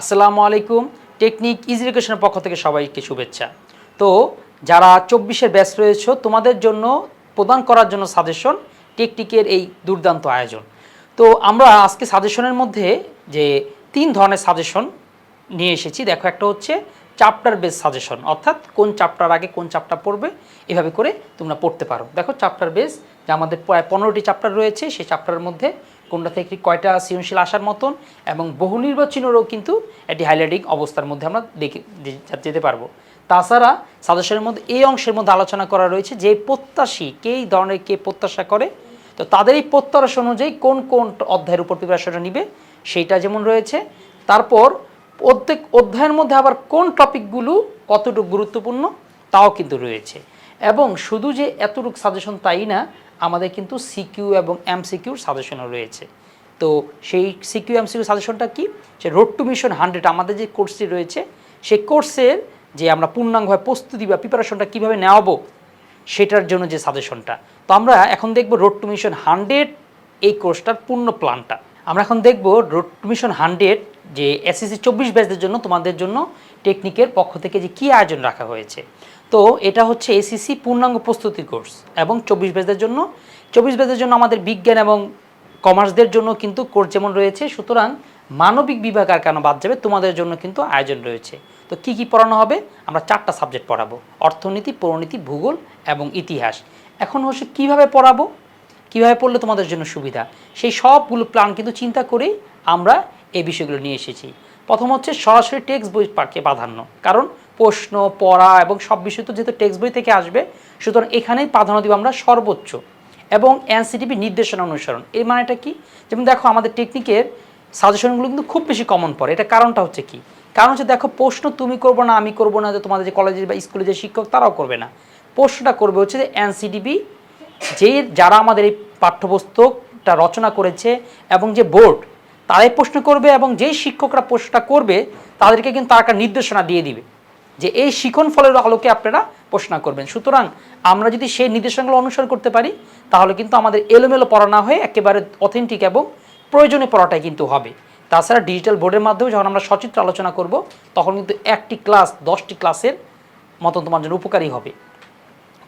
আসসালামু আলাইকুম, technique easy এডুকেশনের পক্ষ থেকে সবাইকে শুভেচ্ছা। তো যারা চব্বিশের ব্যাচ রয়েছে, তোমাদের জন্য, প্রদান করার জন্য সাজেশন টেকনিকের এই দুর্দান্ত আয়োজন। তো আমরা আজকে সাজেশনের মধ্যে যে তিন ধরনের সাজেশন নিয়ে এসেছি, দেখো একটা হচ্ছে চ্যাপ্টার বেস সাজেশন, অর্থাৎ কোন চ্যাপ্টার আগে কোন চ্যাপ্টার পড়বে, এভাবে করে তোমরা পড়তে পারো। দেখো চ্যাপ্টার বেস, যে আমাদের প্রায় পনেরোটি চ্যাপ্টার রয়েছে, সেই চ্যাপ্টারের মধ্যে কোনটা থেকে কয়টা সৃজনশীল আসার মতন এবং বহু নির্বাচনেরও কিন্তু একটি হাইলাইটিং অবস্থার মধ্যে আমরা দেখে যেতে পারব। তাছাড়া সাজেশনের মধ্যে এই অংশের মধ্যে আলোচনা করা রয়েছে যে প্রত্যাশী কে এই ধরনের কে প্রত্যাশা করে, তো তাদের এই প্রত্যাশা অনুযায়ী কোন কোন অধ্যায়ের উপর প্রিপারেশনটা নিবে সেইটা যেমন রয়েছে। তারপর প্রত্যেক অধ্যায়ের মধ্যে আবার কোন টপিকগুলো কতটুকু গুরুত্বপূর্ণ তাও কিন্তু রয়েছে। এবং শুধু যে এতটুকু সাজেশন তাই না আমাদের কিন্তু সিকিউ এবং এমসিকিউর সাজেশনও রয়েছে। তো সেই সিকিউ এমসিকিউ সাজেশনটা কি? যে রোড টু মিশন হান্ড্রেড আমাদের যে কোর্সটি রয়েছে, সেই কোর্সের যে আমরা পূর্ণাঙ্গভাবে প্রস্তুতি বা প্রিপারেশনটা কীভাবে নেওয়াবো, সেটার জন্য যে সাজেশনটা তো আমরা এখন দেখব রোড টু মিশন হান্ড্রেড এই কোর্সটার পূর্ণ প্ল্যানটা আমরা এখন দেখব রোড টু মিশন হান্ড্রেড যে এসএসসি চব্বিশ ব্যাচদের জন্য তোমাদের জন্য টেকনিকের পক্ষ থেকে যে কী আয়োজন রাখা হয়েছে। তো এটা হচ্ছে এসিসি পূর্ণাঙ্গ প্রস্তুতি কোর্স এবং চব্বিশ ব্যাচদের জন্য। চব্বিশ ব্যাচদের জন্য আমাদের বিজ্ঞান এবং কমার্সদের জন্য কিন্তু কোর্স যেমন রয়েছে, সুতরাং মানবিক বিভাগ আর কেন বাদ যাবে, তোমাদের জন্য কিন্তু আয়োজন রয়েছে। তো কি কি পড়ানো হবে? আমরা চারটা সাবজেক্ট পড়াবো, অর্থনীতি পরিণীতি ভূগোল এবং ইতিহাস। এখন হচ্ছে কীভাবে পড়াবো? কীভাবে পড়লে তোমাদের জন্য সুবিধা? সেই সবগুলো প্ল্যান কিন্তু চিন্তা করেই আমরা এই বিষয়গুলো নিয়ে এসেছি। প্রথম হচ্ছে সরাসরি টেক্সট বই পাকে প্রাধান্য, কারণ প্রশ্ন, পড়া এবং সব বিষয় তো যেহেতু টেক্সট বই থেকে আসবে, সুতরাং এখানেই প্রাধান্য দিব আমরা সর্বোচ্চ এবং এনসিটিভি নির্দেশনা অনুসরণ। এর মানেটা কি? যেমন দেখো আমাদের টেকনিকের সাজেশনগুলো কিন্তু খুব বেশি কমন পড়ে। এটা কারণটা হচ্ছে কি? কারণ হচ্ছে দেখো প্রশ্ন তুমি করব না, আমি করব না যে তোমাদের যে কলেজে বা স্কুলে যে শিক্ষক তারাও করবে না। প্রশ্নটা করবে হচ্ছে যে এনসিডিবি যে যারা আমাদের এই পাঠ্যপুস্তকটা রচনা করেছে এবং যে বোর্ড, তারাই প্রশ্ন করবে এবং যেই শিক্ষকরা প্রশ্নটা করবে, তাদেরকে কিন্তু তারা একটা নির্দেশনা দিয়ে দিবে। যে এই শিখন ফলের আলোকে আপনারা প্রশ্ন করবেন। সুতরাং আমরা যদি সেই নির্দেশনাগুলো অনুসরণ করতে পারি, তাহলে কিন্তু আমাদের এলোমেলো পড়া না হয়ে একেবারে অথেন্টিক এবং প্রয়োজনীয় পড়াটাই কিন্তু হবে। তাছাড়া ডিজিটাল বোর্ডের মাধ্যমে যখন আমরা সচিত্র আলোচনা করব, তখন কিন্তু একটি ক্লাস দশটি ক্লাসের মতন তোমার জন্য উপকারী হবে।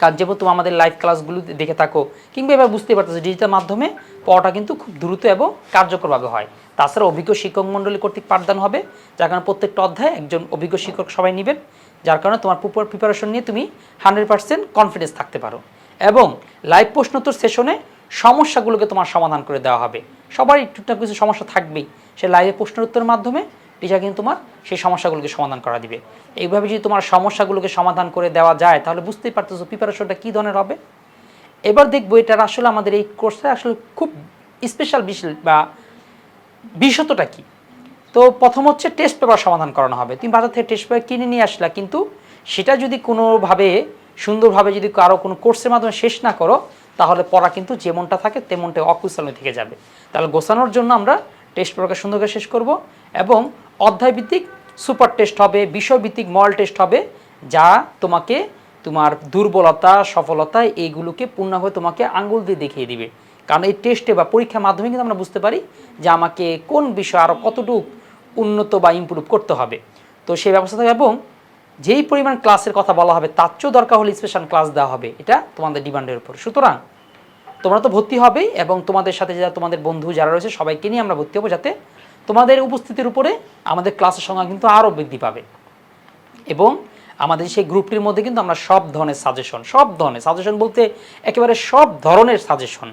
কারণ যেহেতু তুমি আমাদের লাইভ ক্লাসগুলো দেখে থাকো, কিংবা এবার বুঝতে পারতেছো ডিজিটাল মাধ্যমে, পড়াটা কিন্তু খুব দ্রুত এবং কার্যকরভাবে হয়। তাছাড়া অভিজ্ঞ শিক্ষক মণ্ডলী কর্তৃক পাঠদান হবে, যার কারণে প্রত্যেকটা অধ্যায়ে একজন অভিজ্ঞ শিক্ষক সবাই নেবেন। যার কারণে তোমার প্রিপারেশন নিয়ে তুমি হান্ড্রেড পার্সেন্ট কনফিডেন্স থাকতে পারো। এবং লাইভ প্রশ্নোত্তর সেশনে সমস্যাগুলোকে তোমার সমাধান করে দেওয়া হবে। সবারই টুকটাক কিছু সমস্যা থাকবেই। সে লাইভে প্রশ্নের উত্তরের মাধ্যমে টিচার কিন্তু তোমার সেই সমস্যাগুলোকে সমাধান করা দিবে। এইভাবে যদি তোমার সমস্যাগুলোকে সমাধান করে দেওয়া যায়, তাহলে বুঝতেই পারতেছো প্রিপারেশনটা কী ধরনের হবে। এবার দেখব এটার আসলে আমাদের এই কোর্সটা আসলে খুব স্পেশাল বিষয় বা বিশতটা কী। তো প্রথম হচ্ছে টেস্ট পেপার সমাধান করানো হবে। তুমি বাজার থেকে টেস্ট পেপার কিনে নিয়ে আসলা, কিন্তু সেটা যদি কোনোভাবে, সুন্দরভাবে যদি কারও কোনো কোর্সের মাধ্যমে শেষ না করো, তাহলে পড়া কিন্তু যেমনটা থাকে তেমনটা অকুশলে থেকে যাবে। তাহলে গোছানোর জন্য আমরা টেস্ট পেপারকে সুন্দর করে শেষ করব এবং অধ্যায়ভিত্তিক সুপার টেস্ট হবে, বিষয়ভিত্তিক মল টেস্ট হবে, যা তোমাকে তোমার দুর্বলতা, সফলতা এইগুলোকে পূর্ণভাবে তোমাকে আঙ্গুল দিয়ে দেখিয়ে দিবে। কারণ এই টেস্টে বা পরীক্ষার মাধ্যমে কিন্তু আমরা বুঝতে পারি যে আমাকে কোন বিষয় আরও কতটুকু উন্নত বা ইমপ্রুভ করতে হবে। তো সেই ব্যবস্থা থাকে এবং যেই পরিমাণ ক্লাসের কথা বলা হবে, তার চেয়েও দরকার হলে স্পেশাল ক্লাস দেওয়া হবে। এটা তোমাদের ডিমান্ডের উপর। সুতরাং তোমরা তো ভর্তি হবেই এবং তোমাদের সাথে যারা তোমাদের বন্ধু যারা রয়েছে, সবাইকে নিয়ে আমরা ভর্তি হব যাতে তোমাদের উপস্থিতির উপরে আমাদের ক্লাসের সংখ্যা কিন্তু আরও বৃদ্ধি পাবে। এবং আমাদের সেই গ্রুপটির মধ্যে কিন্তু আমরা সব ধরনের সাজেশন সব ধরনের সাজেশন বলতে একেবারে সব ধরনের সাজেশন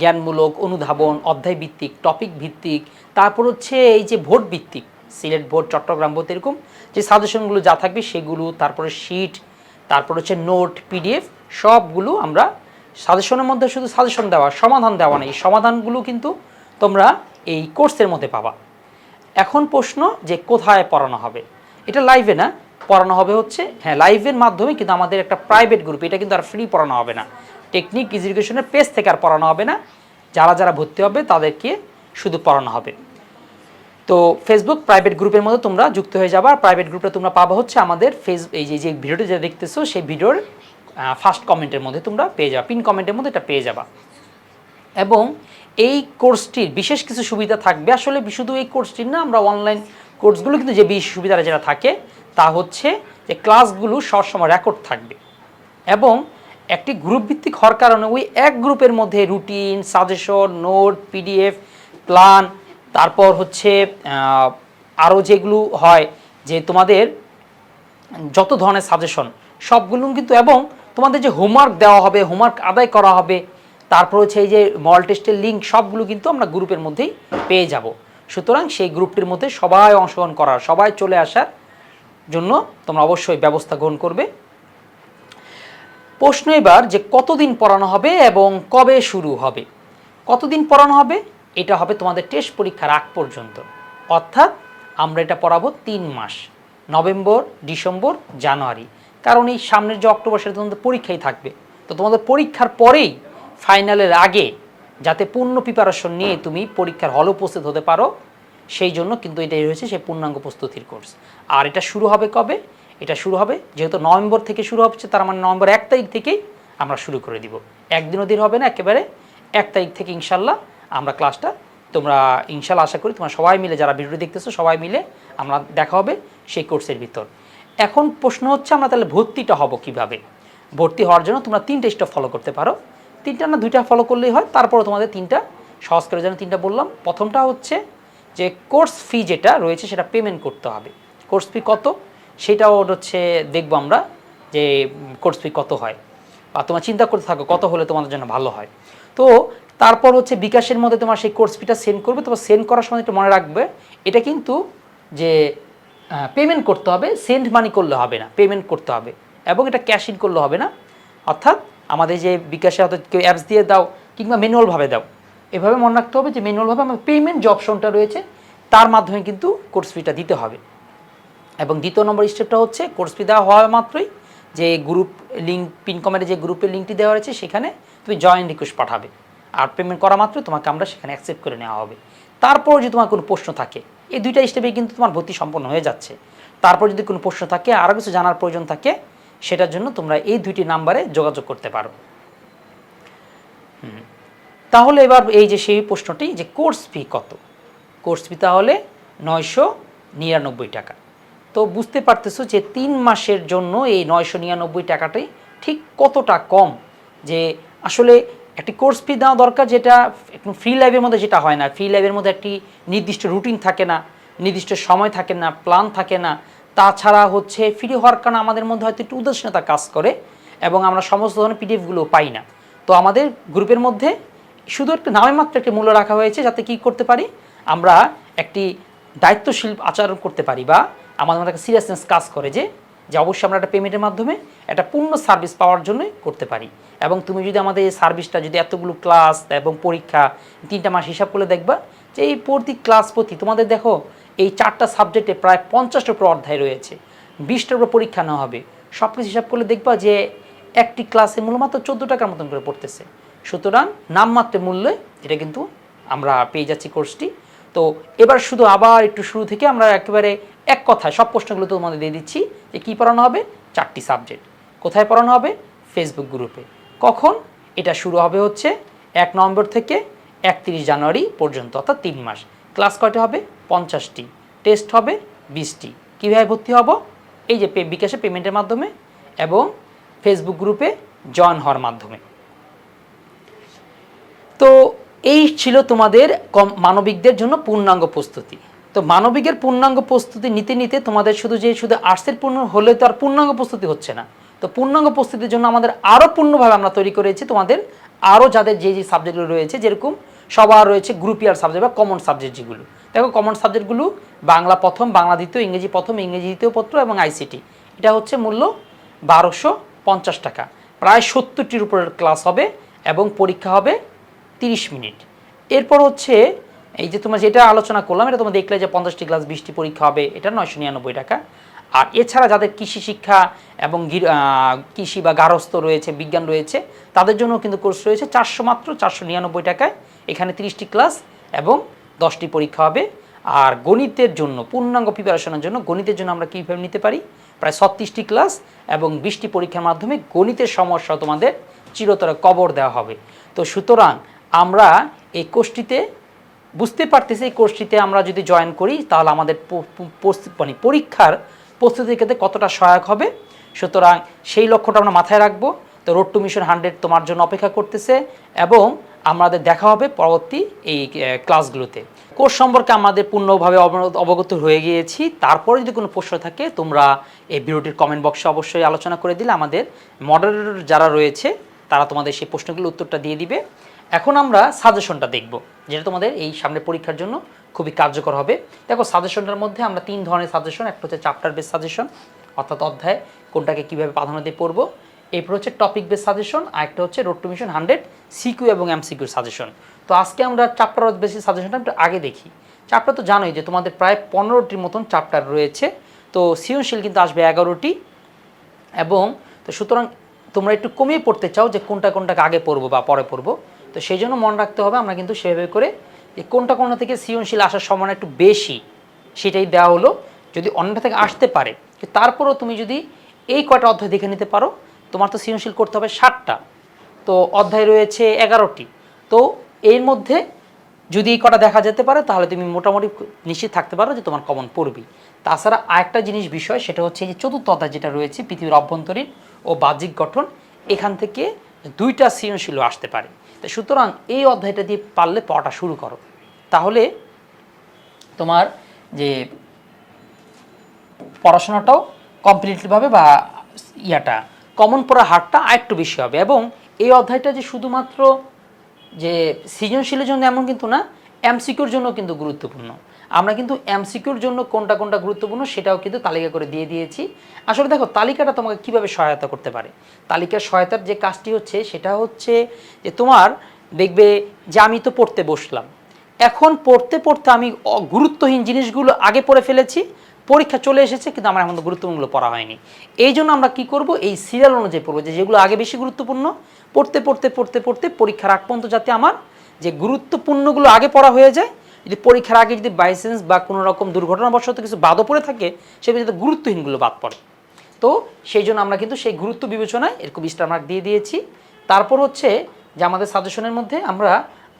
জ্ঞানমূলক, অনুধাবন অধ্যায় ভিত্তিক টপিক ভিত্তিক তারপর হচ্ছে এই যে ভোট ভিত্তিক সিলেট ভোট, চট্টগ্রাম ভোট, এরকম যে সাজেশনগুলো যা থাকবে সেগুলো, তারপরে শিট, তারপর হচ্ছে নোট, পিডিএফ, সবগুলো আমরা সাজেশনের মধ্যে শুধু সাজেশন দেওয়া, সমাধান দেওয়া নেই। সমাধানগুলো কিন্তু তোমরা এই কোর্সের মধ্যে পাবা। এখন প্রশ্ন যে কোথায় পড়ানো হবে? এটা লাইভে না, পড়ানো হবে হচ্ছে হ্যাঁ লাইভের মাধ্যমে কিন্তু আমাদের একটা প্রাইভেট গ্রুপ এটা কিন্তু আর ফ্রি পড়ানো হবে না। টেকনিক এডুকেশনের পেজ থেকে আর পড়ানো হবে না। যারা যারা ভর্তি হবে তাদেরকে শুধু পড়ানো হবে। তো ফেসবুক প্রাইভেট গ্রুপের মধ্যে তোমরা যুক্ত হয়ে যাবা। আর প্রাইভেট গ্রুপে তোমরা পাবো হচ্ছে আমাদের ফেস এই যে যে ভিডিওটি যেটা দেখতেছো, সেই ভিডিওর ফার্স্ট কমেন্টের মধ্যে তোমরা পেয়ে যাবা। পিন কমেন্টের মধ্যে এটা পেয়ে যাবা। এবং এই কোর্সটির বিশেষ কিছু সুবিধা থাকবে। আসলে শুধু এই কোর্সটির না, আমরা অনলাইন কোর্সগুলো কিন্তু যে বিশেষ সুবিধাটা যেটা থাকে, তা হচ্ছে যে ক্লাসগুলো সবসময় রেকর্ড থাকবে। এবং একটি গ্রুপ ভিত্তিক হওয়ার কারণে ওই এক গ্রুপের মধ্যে routine, suggestion, note, PDF, plan, তারপর হচ্ছে আরও যেগুলো হয় যে তোমাদের যত ধরনের সাজেশন সবগুলো কিন্তু এবং তোমাদের যে হোমওয়ার্ক দেওয়া হবে, হোমওয়ার্ক আদায় করা হবে, তারপর হচ্ছে এই যে মল টেস্টের লিঙ্ক, সবগুলো কিন্তু আমরা গ্রুপের মধ্যেই পেয়ে যাব। সুতরাং সেই গ্রুপটির মধ্যে সবাই অংশগ্রহণ করার, সবাই চলে আসার জন্য তোমরা অবশ্যই ব্যবস্থা গ্রহণ করবে। প্রশ্ন এবার যে কতদিন পড়ানো হবে এবং কবে শুরু হবে? কতদিন পড়ানো হবে? এটা হবে তোমাদের টেস্ট পরীক্ষার আগ পর্যন্ত। অর্থাৎ আমরা এটা পড়াবো তিন মাস, নভেম্বর, ডিসেম্বর, জানুয়ারি। কারণ এই সামনের যে অক্টোবর, সেটা তোমাদের পরীক্ষাই থাকবে। তো তোমাদের পরীক্ষার পরেই ফাইনালের আগে যাতে পূর্ণ প্রিপারেশন নিয়ে তুমি পরীক্ষার হলে উপস্থিত হতে পারো, সেই জন্য কিন্তু এটাই রয়েছে সেই পূর্ণাঙ্গ প্রস্তুতির কোর্স আর এটা শুরু হবে কবে? এটা শুরু হবে। যেহেতু নভেম্বর থেকে শুরু হচ্ছে তার মানে নভেম্বর এক তারিখ থেকেই আমরা শুরু করে দিব। একদিনও দিন হবে না, একেবারে এক তারিখ থেকে ইনশাল্লাহ আমরা ক্লাসটা তোমরা ইনশাল্লাহ আশা করি তোমরা সবাই মিলে যারা ভিডিও দেখতেছো, সবাই মিলে আমরা দেখা হবে সেই কোর্সের ভিতর। এখন প্রশ্ন হচ্ছে, আমরা তাহলে ভর্তিটা হব কীভাবে? ভর্তি হওয়ার জন্য তোমরা তিনটে স্টেপ ফলো করতে পারো। তিনটা না দুইটা ফলো করলেই হয় তারপরে তোমাদের তিনটা, সহজ করে জন্য তিনটা বললাম। প্রথমটা হচ্ছে যে কোর্স ফি যেটা রয়েছে, সেটা পেমেন্ট করতে হবে। কোর্স ফি কত? সেটাও হচ্ছে দেখব আমরা যে কোর্স ফি কত হয়। বা তোমার চিন্তা করতে থাকো, কত হলে তোমাদের জন্য ভালো হয়। তো তারপর হচ্ছে বিকাশের মধ্যে তোমার সেই কোর্স ফিটা সেন্ড করবে, তোমার সেন্ড করার সময় একটু মনে রাখবে। এটা কিন্তু যে পেমেন্ট করতে হবে সেন্ড মানি করলে হবে না পেমেন্ট করতে হবে। এবং এটা ক্যাশ ইন করলে হবে না। অর্থাৎ আমাদের যে বিকাশে হয়তো কেউ অ্যাপস দিয়ে দাও কিংবা ম্যানুয়ালভাবে দাও, এভাবে মনে রাখতে হবে যে ম্যানুয়ালভাবে আমার পেমেন্ট যে অপশনটা রয়েছে, তার মাধ্যমে কিন্তু কোর্স ফিটা দিতে হবে। এবং দ্বিতীয় নম্বর স্টেপটা হচ্ছে কোর্স ফি দেওয়া হওয়া মাত্রই যে গ্রুপ লিঙ্ক পিন কমেন্টে যে গ্রুপের লিঙ্কটি দেওয়া রয়েছে, সেখানে তুমি জয়েন রিকোয়েস্ট পাঠাবে। আর পেমেন্ট করা মাত্রই তোমাকে আমরা সেখানে অ্যাকসেপ্ট করে নেওয়া হবে। তারপর যদি তোমার কোনো প্রশ্ন থাকে, এই দুইটা স্টেপে কিন্তু তোমার ভর্তি সম্পন্ন হয়ে যাচ্ছে। তারপর যদি কোনো প্রশ্ন থাকে, আরও কিছু জানার প্রয়োজন থাকে, সেটার জন্য তোমরা এই দুইটি নাম্বারে যোগাযোগ করতে পারো। তাহলে এবার এই যে সেই প্রশ্নটি যে কোর্স ফি কত? কোর্স ফি তাহলে নয়শো নিরানব্বই টাকা। তো বুঝতে পারতেছো যে তিন মাসের জন্য এই নয়শো নিরানব্বই টাকাটাই ঠিক কতটা কম? যে আসলে একটি কোর্স ফি দেওয়া দরকার যেটা ফ্রি লাইভের মধ্যে যেটা হয় না। ফ্রি লাইভের মধ্যে একটি নির্দিষ্ট রুটিন থাকে না, নির্দিষ্ট সময় থাকে না প্ল্যান থাকে না। তাছাড়া হচ্ছে ফ্রি হওয়ার কারণে আমাদের মধ্যে হয়তো একটু উদাসীনতা কাজ করে এবং আমরা সমস্ত ধরনের পিডিএফগুলো পাই না। তো আমাদের গ্রুপের মধ্যে শুধু একটা নামে মাত্র একটি মূল্য রাখা হয়েছে যাতে কি করতে পারি? আমরা একটি দায়িত্বশীল আচরণ করতে পারি বা আমাদের মধ্যে সিরিয়াসনেস কাজ করে যে যে অবশ্যই আমরা একটা পেমেন্টের মাধ্যমে একটা পূর্ণ সার্ভিস পাওয়ার জন্যই করতে পারি। এবং তুমি যদি আমাদের এই সার্ভিসটা যদি এতগুলো ক্লাস এবং পরীক্ষা তিনটা মাস হিসাব করলে দেখবা যে এই প্রতি ক্লাস প্রতি তোমাদের দেখো এই চারটা সাবজেক্টে প্রায় পঞ্চাশটার উপর অধ্যায় রয়েছে, বিশটার উপর পরীক্ষা নেওয়া হবে। সব কিছু হিসাব করলে দেখবা যে একটি ক্লাসে মূল্য মাত্র চোদ্দ টাকার মতন করে পড়তেছে। সুতরাং নামমাত্র মূল্যে এটা কিন্তু আমরা পেয়ে যাচ্ছি কোর্সটি তো এবার শুধু আবার একটু শুরু থেকে আমরা একেবারে এক কথায় সব প্রশ্নগুলো তোমাদের দিয়ে দিচ্ছি যে কী পড়ানো হবে? চারটি সাবজেক্ট। কোথায় পড়ানো হবে? ফেসবুক গ্রুপে কখন? এটা শুরু হবে হচ্ছে এক নভেম্বর থেকে একত্রিশ জানুয়ারি পর্যন্ত, অর্থাৎ তিন মাস। ক্লাস কয়টা হবে? পঞ্চাশটি। টেস্ট হবে বিশটি। কীভাবে ভর্তি হব? এই যে পে বিকাশে পেমেন্টের মাধ্যমে এবং ফেসবুক গ্রুপে জয়েন হওয়ার মাধ্যমে। তো এই ছিল তোমাদের কম মানবিকদের জন্য পূর্ণাঙ্গ প্রস্তুতি। তো মানবিকের পূর্ণাঙ্গ প্রস্তুতি নিতে নিতে তোমাদের শুধু যে শুধু আর্টসের পূর্ণ হলে তো আর পূর্ণাঙ্গ প্রস্তুতি হচ্ছে না। তো পূর্ণাঙ্গ প্রস্তুতির জন্য আমাদের আরও পূর্ণভাবে আমরা তৈরি করেছি তোমাদের আরও যাদের যে যে সাবজেক্টগুলো রয়েছে, যেরকম সবার রয়েছে গ্রুপ ইয়ার সাবজেক্ট বা কমন সাবজেক্ট যেগুলো। দেখো কমন সাবজেক্টগুলো বাংলা প্রথম, বাংলা দ্বিতীয়, ইংরেজি প্রথম, ইংরেজি দ্বিতীয় পত্র এবং আইসিটি এটা হচ্ছে মূল্য বারোশো পঞ্চাশ টাকা। প্রায় সত্তরটির উপরের ক্লাস হবে এবং পরীক্ষা হবে তিরিশ মিনিট। এরপর হচ্ছে, এই যে তোমার যেটা আলোচনা করলাম, এটা তোমরা দেখলে যে পঞ্চাশটি ক্লাস, বিশটি পরীক্ষা হবে, এটা নয়শো নিরানব্বই টাকা। আর এছাড়া যাদের কৃষি শিক্ষা এবং কৃষি বা গারস্থ রয়েছে, বিজ্ঞান রয়েছে, তাদের জন্য কিন্তু কোর্স রয়েছে চারশো মাত্র চারশো নিরানব্বই টাকায়। এখানে তিরিশটি ক্লাস এবং দশটি পরীক্ষা হবে। আর গণিতের জন্য, পূর্ণাঙ্গ প্রিপারেশনের জন্য, গণিতের জন্য আমরা কীভাবে নিতে পারি? প্রায় ছত্রিশটি ক্লাস এবং বিশটি পরীক্ষার মাধ্যমে গণিতের সমস্যা তোমাদের চিরতরে কবর দেওয়া হবে। তো সুতরাং আমরা এই কোর্সটিতে বুঝতে পারতেছি এই কোর্সটিতে আমরা যদি জয়েন করি, তাহলে আমাদের মানে পরীক্ষার প্রস্তুতির ক্ষেত্রে কতটা সহায়ক হবে? সুতরাং সেই লক্ষ্যটা আমরা মাথায় রাখব। তো রোড টু মিশন হান্ড্রেড তোমার জন্য অপেক্ষা করতেছে এবং আমাদের দেখা হবে পরবর্তী এই ক্লাসগুলোতে কোর্স সম্পর্কে আমাদের পূর্ণভাবে অবগত হয়ে গিয়েছি। তারপরে যদি কোনো প্রশ্ন থাকে, তোমরা এই ভিডিওটির কমেন্ট বক্সে অবশ্যই আলোচনা করে দিলে আমাদের মডারেটর যারা রয়েছে, তারা তোমাদের সেই প্রশ্নগুলোর উত্তরটা দিয়ে দিবে। এখন আমরা সাজেশনটা দেখব, যেটা তোমাদের এই সামনে পরীক্ষার জন্য খুবই কার্যকর হবে। দেখো সাজেশনটার মধ্যে আমরা তিন ধরনের সাজেশন একটা হচ্ছে চ্যাপ্টার বেস সাজেশন অর্থাৎ অধ্যায়, কোনটাকে কীভাবে প্রাধান্য দিয়ে পড়ব। এরপর হচ্ছে টপিক বেস সাজেশন আর একটা হচ্ছে road to mission hundred CQ এবং এমসিকিউর সাজেশন তো আজকে আমরা চ্যাপ্টার বেসিস সাজেশনটা একটু আগে দেখি। চ্যাপ্টার তো জানোই যে তোমাদের প্রায় পনেরোটির মতন চ্যাপ্টার রয়েছে। তো সৃজনশীল কিন্তু আসবে এগারোটি। এবং তো সুতরাং তোমরা একটু কমিয়ে পড়তে চাও যে কোনটা কোনটাকে আগে পড়ব বা পরে পড়ব। তো সেই জন্য মনে রাখতে হবে, আমরা কিন্তু সেভাবে করে যে কোনটা কোনটা থেকে সৃজনশীল আসার সম্ভাবনা একটু বেশি, সেটাই দেওয়া হলো। যদি অন্যটা থেকে আসতে পারে তারপরেও তুমি যদি এই কয়টা অধ্যায় দেখে নিতে পারো, তোমার তো সৃজনশীল করতে হবে ষাটটা। তো অধ্যায় রয়েছে এগারোটি। তো এর মধ্যে যদি এই কটা দেখা যেতে পারে, তাহলে তুমি মোটামুটি নিশ্চিত থাকতে পারো যে তোমার কমন পড়বি তাছাড়া আরেকটা জিনিস বিষয়, সেটা হচ্ছে যে চতুর্থ অধ্যায় যেটা রয়েছে, পৃথিবীর অভ্যন্তরীণ ও বাহ্যিক গঠন, এখান থেকে দুইটা সৃজনশীলও আসতে পারে। সুতরাং এই অধ্যায়টা দিয়ে পারলে পড়াটা শুরু করো। তাহলে তোমার যে পড়াশোনাটাও কমপ্লিটলিভাবে বা ইয়াটা কমন পড়া হারটা আরেকটু বেশি হবে এবং এই অধ্যায়টা যে শুধুমাত্র যে সৃজনশীলের জন্য এমন কিন্তু না এমসিকিউর জন্য কিন্তু গুরুত্বপূর্ণ। আমরা কিন্তু এমসিকিউর জন্য কোনটা কোনটা গুরুত্বপূর্ণ সেটাও কিন্তু তালিকা করে দিয়ে দিয়েছি। আসলে দেখো, তালিকাটা তোমাকে কীভাবে সহায়তা করতে পারে? তালিকার সহায়তার যে কাজটি হচ্ছে, সেটা হচ্ছে যে তোমার দেখবে যে আমি তো পড়তে বসলাম। এখন পড়তে পড়তে আমি গুরুত্বহীন জিনিসগুলো আগে পড়ে ফেলেছি, পরীক্ষা চলে এসেছে, কিন্তু আমার এখন তো গুরুত্বপূর্ণগুলো পড়া হয়নি। এই জন্য আমরা কি করব? এই সিরিয়াল অনুযায়ী পড়ব, যে যেগুলো আগে বেশি গুরুত্বপূর্ণ, পড়তে পড়তে পড়তে পড়তে পরীক্ষার আগ পর্যন্ত যাতে আমার যে গুরুত্বপূর্ণগুলো আগে পড়া হয়ে যায় যদি পরীক্ষার আগে যদি বাইসেন্স বা কোনো রকম দুর্ঘটনাবশত কিছু বাদও পড়ে থাকে সেগুলো যাতে গুরুত্বহীনগুলো বাদ পড়ে। তো সেই জন্য আমরা কিন্তু সেই গুরুত্ব বিবেচনায় এরকম স্টার মার্ক দিয়ে দিয়েছি। তারপর হচ্ছে যে আমাদের সাজেশনের মধ্যে আমরা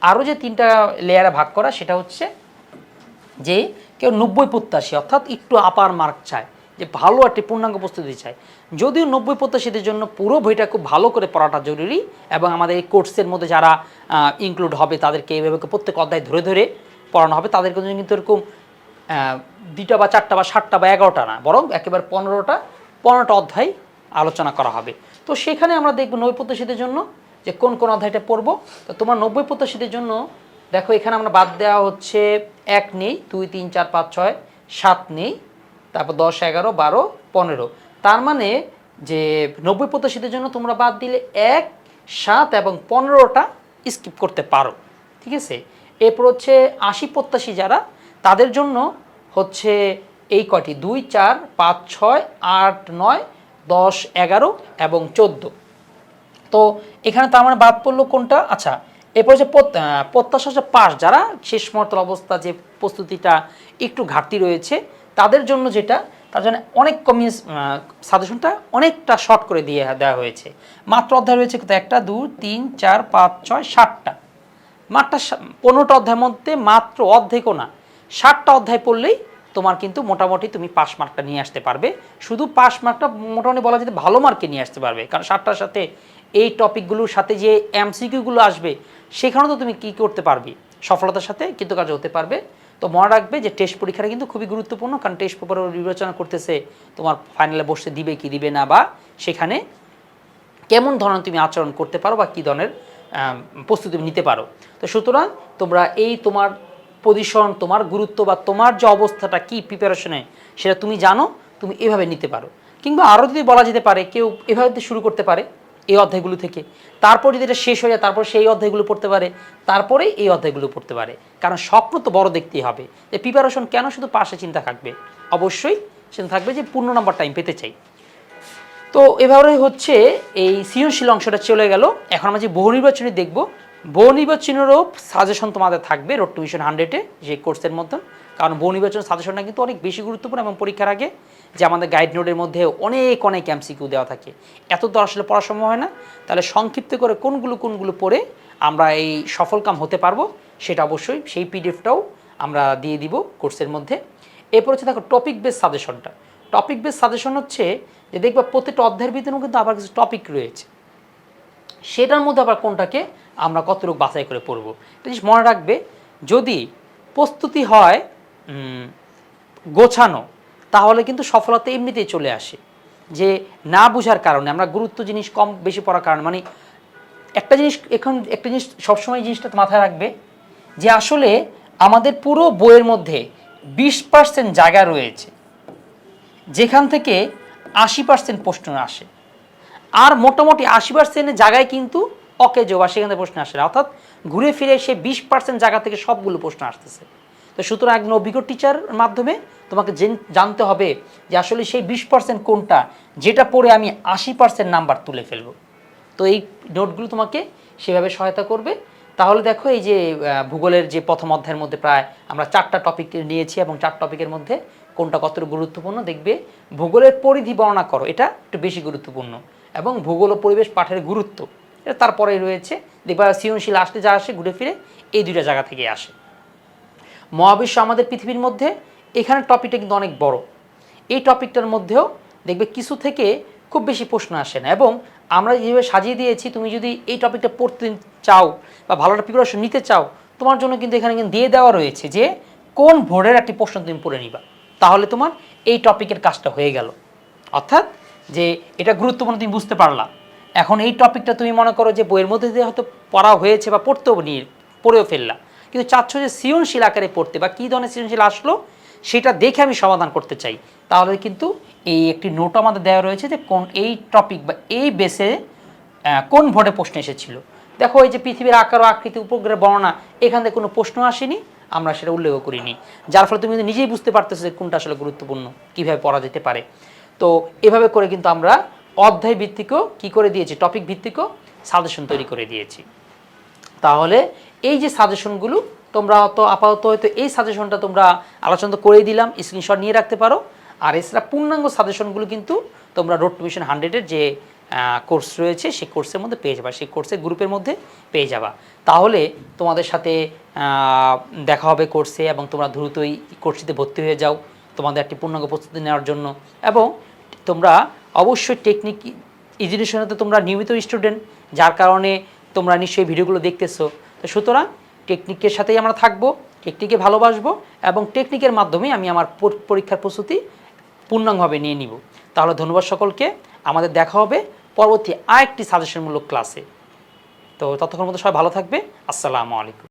আরও যে তিনটা লেয়ারে ভাগ করা, সেটা হচ্ছে যে কেউ নব্বই প্রত্যাশী, অর্থাৎ একটু আপার মার্ক চায়, যে ভালো একটি পূর্ণাঙ্গ প্রস্তুতি চায়। যদিও নব্বই প্রত্যাশীদের জন্য পুরো বইটা খুব ভালো করে পড়াটা জরুরি এবং আমাদের এই কোর্সের মধ্যে যারা ইনক্লুড হবে তাদেরকে এইভাবে প্রত্যেক অধ্যায় ধরে ধরে পড়ানো হবে তাদের কিন্তু এরকম দুইটা বা চারটা বা সাতটা বা এগারোটা না, বরং একেবারে পনেরোটা পনেরোটা অধ্যায় আলোচনা করা হবে। তো সেখানে আমরা দেখব নব্বই প্রত্যাশীদের জন্য যে কোন কোন অধ্যায়টা পড়ব। তো তোমার নব্বই প্রত্যাশীদের জন্য, দেখো এখানে আমরা বাদ দেওয়া হচ্ছে এক নেই, দুই, তিন, চার, পাঁচ, ছয়, সাত নেই, তারপর দশ, এগারো, বারো, পনেরো। তার মানে যে নব্বই প্রত্যাশীদের জন্য তোমরা বাদ দিলে এক, সাত এবং পনেরোটা স্কিপ করতে পারো। ঠিক আছে? এরপর হচ্ছে আশি প্রত্যাশী যারা, তাদের জন্য হচ্ছে এই কটি দুই, চার, পাঁচ, ছয়, আট, নয়, দশ, এগারো এবং চোদ্দ। তো এখানে তার মানে বাদ পড়ল কোনটা? আচ্ছা এরপর হচ্ছে প্রত- প্রত্যাশা হচ্ছে পাস যারা, শেষ মর্তল অবস্থা যে প্রস্তুতিটা একটু ঘাটতি রয়েছে, তাদের জন্য যেটা, তার জন্য অনেক কমিয়ে সাজেশনটা অনেকটা শর্ট করে দিয়ে দেওয়া হয়েছে। মাত্র অধ্যায় রয়েছে কত একটা, দুই, তিন, চার, পাঁচ, ছয়, সাতটা। মাত্র পনেরোটা অধ্যায়ের মধ্যে মাত্র অর্ধেকও না, ষাটটা অধ্যায় পড়লেই তোমার কিন্তু মোটামুটি তুমি পাস মার্কটা নিয়ে আসতে পারবে। শুধু পাস মার্কটা মোটামুটি বলা যেতে ভালো মার্কে নিয়ে আসতে পারবে, কারণ ষাটটার সাথে এই টপিকগুলোর সাথে যে এমসিকিউগুলো আসবে, সেখানেও তো তুমি কী করতে পারবে? সফলতার সাথে কিন্তু কাজ হতে পারবে। তো মনে রাখবে যে টেস্ট পরীক্ষাটা কিন্তু খুবই গুরুত্বপূর্ণ, কারণ টেস্ট পেপার বিবেচনা করতেছে তোমার ফাইনালে বসতে দিবে কি দিবে না, বা সেখানে কেমন ধরনের তুমি আচরণ করতে পারো বা কী ধরনের প্রস্তুতি নিতে পারো। তো সুতরাং তোমরা এই তোমার পজিশন তোমার গুরুত্ব বা তোমার যে অবস্থাটা, কি প্রিপারেশনে সেটা তুমি জানো, তুমি এভাবে নিতে পারো। কিংবা আরও যদি বলা যেতে পারে, কেউ এভাবে শুরু করতে পারে, এই অধ্যায়গুলো থেকে, তারপর যদি এটা শেষ হয়ে যায়, তারপর সেই অধ্যায়গুলো পড়তে পারে, তারপরে এই অধ্যায়গুলো পড়তে পারে। কারণ স্বপ্ন তো বড় দেখতেই হবে। যে প্রিপারেশন কেন শুধু পাশে চিন্তা থাকবে? অবশ্যই চিন্তা থাকবে যে পূর্ণ নাম্বার টাইম পেতে চাই। তো এভাবে হচ্ছে এই সৃজনশীল অংশটা চলে গেল। এখন আমরা যে বহু নির্বাচনী দেখব, বহু নির্বাচনেরও সাজেশন তোমাদের থাকবে রোড টু মিশন হান্ড্রেডে যে কোর্সের মতন কারণ বহু নির্বাচন সাজেশনটা কিন্তু অনেক বেশি গুরুত্বপূর্ণ এবং পরীক্ষার আগে যে আমাদের গাইড নোটের মধ্যে অনেক অনেক এমসিকিউ দেওয়া থাকে। এত তো আসলে পড়া সম্ভব হয় না। তাহলে সংক্ষিপ্ত করে কোনগুলো কোনগুলো পড়ে আমরা এই সফলকাম হতে পারব, সেটা অবশ্যই সেই পিডিএফটাও আমরা দিয়ে দিব কোর্সের মধ্যে। এরপর হচ্ছে দেখো টপিক বেস সাজেশনটা টপিক বেস সাজেশন হচ্ছে যে দেখবা প্রত্যেকটা অধ্যায়ের ভিতরেও কিন্তু আবার কিছু টপিক রয়েছে। সেটার মধ্যে আবার কোনটাকে আমরা কতটুকু বাছাই করে পড়ব? এটা জিনিস মনে রাখবে, যদি প্রস্তুতি হয় গোছানো, তাহলে কিন্তু সফলতা এমনিতেই চলে আসে। যে না বোঝার কারণে, আমরা গুরুত্ব জিনিস কম বেশি পড়ার কারণে মানে একটা জিনিস এখন, একটা জিনিস সবসময় জিনিসটা মাথায় রাখবে, যে আসলে আমাদের পুরো বইয়ের মধ্যে বিশ পার্সেন্ট জায়গা রয়েছে। যেখান থেকে আশি পার্সেন্ট প্রশ্ন আসে। আর মোটামুটি আশি পার্সেন্টের জায়গায় কিন্তু অকেজো বা সেখান প্রশ্ন আসে অর্থাৎ ঘুরে ফিরে সে বিশ পার্সেন্ট জায়গা থেকে সবগুলো প্রশ্ন আসতেছে। তো সুতরাং একজন অভিজ্ঞ টিচার মাধ্যমে তোমাকে জেন- জানতে হবে যে আসলে সেই বিশ পার্সেন্ট কোনটা, যেটা পড়ে আমি আশি পার্সেন্ট নাম্বার তুলে ফেলব। তো এই নোটগুলো তোমাকে সেভাবে সহায়তা করবে। তাহলে দেখো এই যে ভূগোলের যে প্রথম অধ্যায়ের মধ্যে প্রায় আমরা চারটা টপিক নিয়েছি এবং চার টপিকের মধ্যে কোনটা কতটুকু গুরুত্বপূর্ণ দেখবে ভূগোলের পরিধি বর্ণনা করো, এটা একটু বেশি গুরুত্বপূর্ণ। এবং ভূগোল ও পরিবেশ পাঠের গুরুত্ব, এটা তারপরেই রয়েছে, দেখবা সৃজনশীল আসলে যা আসে, ঘুরে ফিরে এই দুইটা জায়গা থেকে আসে। মহাবিশ্ব আমাদের পৃথিবীর মধ্যে এখানে টপিকটা কিন্তু অনেক বড়। এই টপিকটার মধ্যেও দেখবে কিছু থেকে খুব বেশি প্রশ্ন আসে না। এবং আমরা যেভাবে সাজিয়ে দিয়েছি, তুমি যদি এই টপিকটা পড়তে চাও বা ভালো একটা প্রিপারেশন নিতে চাও, তোমার জন্য কিন্তু এখানে কিন্তু দিয়ে দেওয়া রয়েছে যে কোন ভোরের একটি প্রশ্ন তুমি পড়ে নিবা। তাহলে তোমার এই টপিকের কাজটা হয়ে গেল। অর্থাৎ যে এটা গুরুত্বপূর্ণ তুমি বুঝতে পারলা। এখন এই টপিকটা তুমি মনে করো যে বইয়ের মধ্যে দিয়ে হয়তো পড়া হয়েছে বা পড়তেও নিয়ে পড়েও ফেললা। কিন্তু চাচ্ছ যে সৃজনশীল আকারে পড়তে বা কী ধরনের সৃজনশীল আসলো, সেটা দেখে আমি সমাধান করতে চাই। তাহলে কিন্তু এই একটি নোট আমাদের দেওয়া রয়েছে যে কোন এই টপিক বা এই বেসে কোন ভোটে প্রশ্ন এসেছিল। দেখো এই যে পৃথিবীর আকার ও আকৃতি উপগ্রহের বর্ণনা, এখান থেকে কোনো প্রশ্ন আসেনি। আমরা সেটা উল্লেখ করিনি। যার ফলে তুমি কিন্তু নিজেই বুঝতে পারতেছো যে কোনটা আসলে গুরুত্বপূর্ণ, কীভাবে পড়া যেতে পারে। তো এভাবে করে কিন্তু আমরা অধ্যায় ভিত্তিকও কী করে দিয়েছি টপিক ভিত্তিকও সাজেশন তৈরি করে দিয়েছি। তাহলে এই যে সাজেশনগুলো তোমরা তো আপাতত হয়তো এই সাজেশনটা তোমরা আলোচনা তো করেই দিলাম স্ক্রিনশট নিয়ে রাখতে পারো। আর এছাড়া পূর্ণাঙ্গ সাজেশনগুলো কিন্তু তোমরা রোড টু মিশন হান্ড্রেডের যে কোর্স রয়েছে, সেই কোর্সের মধ্যে পেয়ে যাবা, সেই কোর্সের গ্রুপের মধ্যে পেয়ে যাবা। তাহলে তোমাদের সাথে দেখা হবে কোর্সে এবং তোমরা দ্রুতই কোর্সটিতে ভর্তি হয়ে যাও তোমাদের একটি পূর্ণাঙ্গ প্রস্তুতি নেওয়ার জন্য। এবং তোমরা অবশ্যই টেকনিক ইঞ্জিনিয়ারিংতে তোমরা নিয়মিত স্টুডেন্ট যার কারণে তোমরা নিশ্চয়ই ভিডিওগুলো দেখতেছো। তো সুতরাং টেকনিকের সাথেই আমরা থাকব টেকনিকে ভালোবাসবো এবং টেকনিকের মাধ্যমে আমি আমার পরীক্ষার প্রস্তুতি পূর্ণাঙ্গভাবে নিয়ে নিব। তাহলে ধন্যবাদ সকলকে, আমাদের দেখা হবে পরবর্তী আরেকটি সাজেশনমূলক ক্লাসে তো ততক্ষণ মতো সবাই ভালো থাকবে। আসসালামু আলাইকুম।